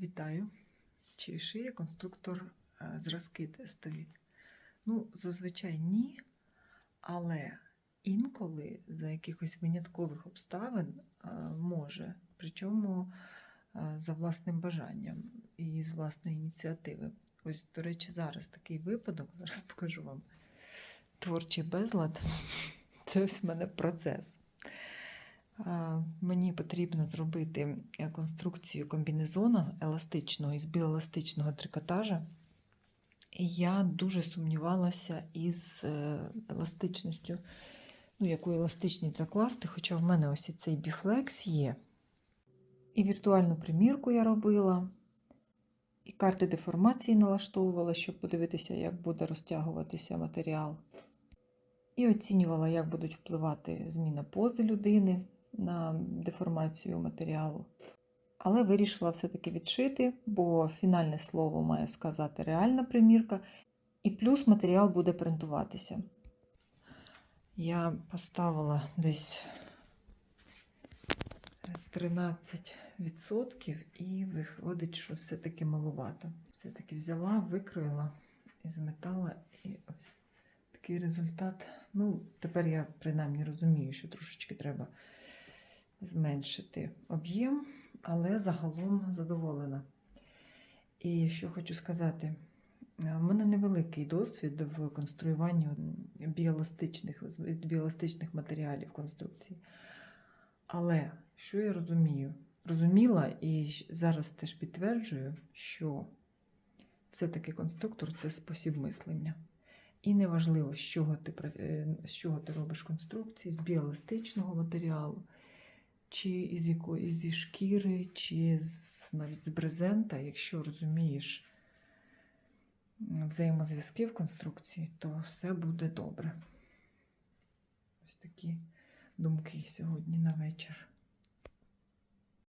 Вітаю! Чи шиє конструктор е, зразки тестові? Ну, зазвичай ні, але інколи за якихось виняткових обставин е, може, причому е, за власним бажанням і з власної ініціативи. Ось, до речі, зараз такий випадок, зараз покажу вам творчий безлад. Це ось в мене процес. Мені потрібно зробити е, конструкцію комбінезона еластичного із біоеластичного трикотажа. Я дуже сумнівалася із е, еластичністю, ну, яку еластичність закласти, хоча в мене ось цей біфлекс є. І віртуальну примірку я робила, і карти деформації налаштовувала, щоб подивитися, як буде розтягуватися матеріал. І оцінювала, як будуть впливати зміна пози людини на деформацію матеріалу. Але вирішила все-таки відшити, бо фінальне слово має сказати реальна примірка, і плюс матеріал буде принтуватися. Я поставила десь 13% і виходить, що все-таки малувато. Все-таки взяла, викроїла і зметала, і ось такий результат. Ну, тепер я принаймні розумію, що трошечки треба зменшити об'єм, але загалом задоволена. І що хочу сказати, у мене невеликий досвід в конструюванні біоеластичних, з матеріалів конструкції. Але що я розумію? Розуміла і зараз теж підтверджую, що все-таки конструктор це спосіб мислення. І неважливо, з чого ти, е, з чого ти робиш конструкції, з біоеластичного матеріалу, чи із якої зі шкіри, чи з, навіть з брезента, якщо розумієш взаємозв'язки в конструкції, то все буде добре. Ось такі думки сьогодні на вечір.